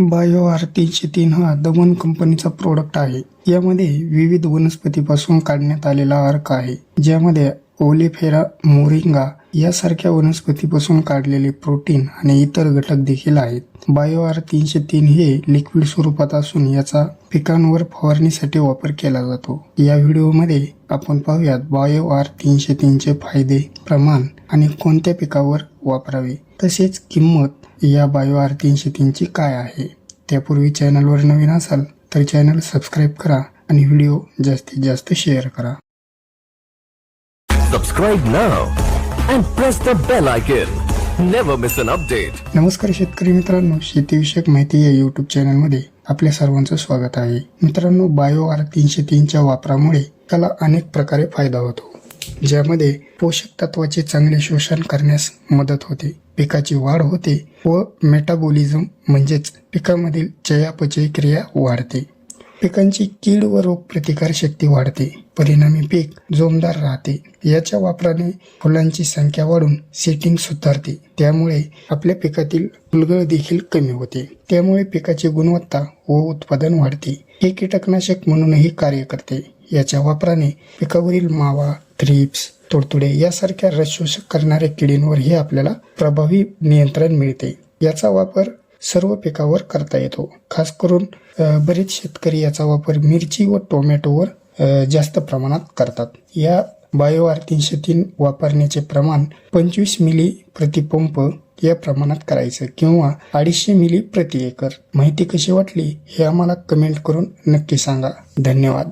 Bio R तीनशे तीन हा दमन कंपनीचा प्रोडक्ट आहे. यामध्ये विविध वनस्पतीपासून काढण्यात आलेला अर्क आहे ज्यामध्ये ओलिफेरा मोरिंगा यासारख्या वनस्पतीपासून काढलेले प्रोटीन आणि इतर घटक देखील आहेत. बायो आर तीनशे तीन हे लिक्विड स्वरूपात असून याचा पिकांवर फवारणीसाठी वापर केला जातो. या व्हिडिओमध्ये आपण पाहूयात बायो आर तीनशे तीनचे फायदे प्रमाण आणि कोणत्या पिकावर वापरावे. तसेच किंमत या बायो आर तीनशे तीनची काय आहे त्यापूर्वी चॅनलवर नवीन असाल तर चॅनल सबस्क्राईब करा आणि व्हिडिओ जास्तीत जास्त शेअर करा. नमस्कार शेतकरी मित्रांनो शेतीविषयक माहिती या यूट्यूब चॅनलमध्ये आपल्या सर्वांचं स्वागत आहे. मित्रांनो बायो आर तीनशे तीनच्या वापरामुळे त्याला अनेक प्रकारे फायदा होतो ज्यामध्ये पोषक तत्वाचे चांगले शोषण करण्यास मदत होते. पिकाची वाढ होते व मेटाबॉलिझम म्हणजेच पिकामधील चयापचय क्रिया वाढते. पिकांची कीड व रोग प्रतिकार शक्ती वाढते. परिणामी पीक जोमदार राहते. याच्या वापराने फुलांची संख्या वाढून सेटिंग सुधारते. त्यामुळे आपल्या पिकातील फुलगळ देखील कमी होते. त्यामुळे पिकाची गुणवत्ता व उत्पादन वाढते. हे कीटकनाशक म्हणूनही कार्य करते. याच्या वापराने पिकावरील मावा थ्रिप्स तुडतुडे यासारख्या रस शोषक करणाऱ्या किडींवरही आपल्याला प्रभावी नियंत्रण मिळते. याचा वापर सर्व पिकावर करता येतो. खास करून बरेच शेतकरी याचा वापर मिरची व टोमॅटोवर जास्त प्रमाणात करतात. या बायो आर तीनशे तीन वापरण्याचे प्रमाण पंचवीस मिली प्रतिपंप या प्रमाणात करायचं किंवा अडीचशे मिली प्रति एकर. माहिती कशी वाटली हे आम्हाला कमेंट करून नक्की सांगा. धन्यवाद.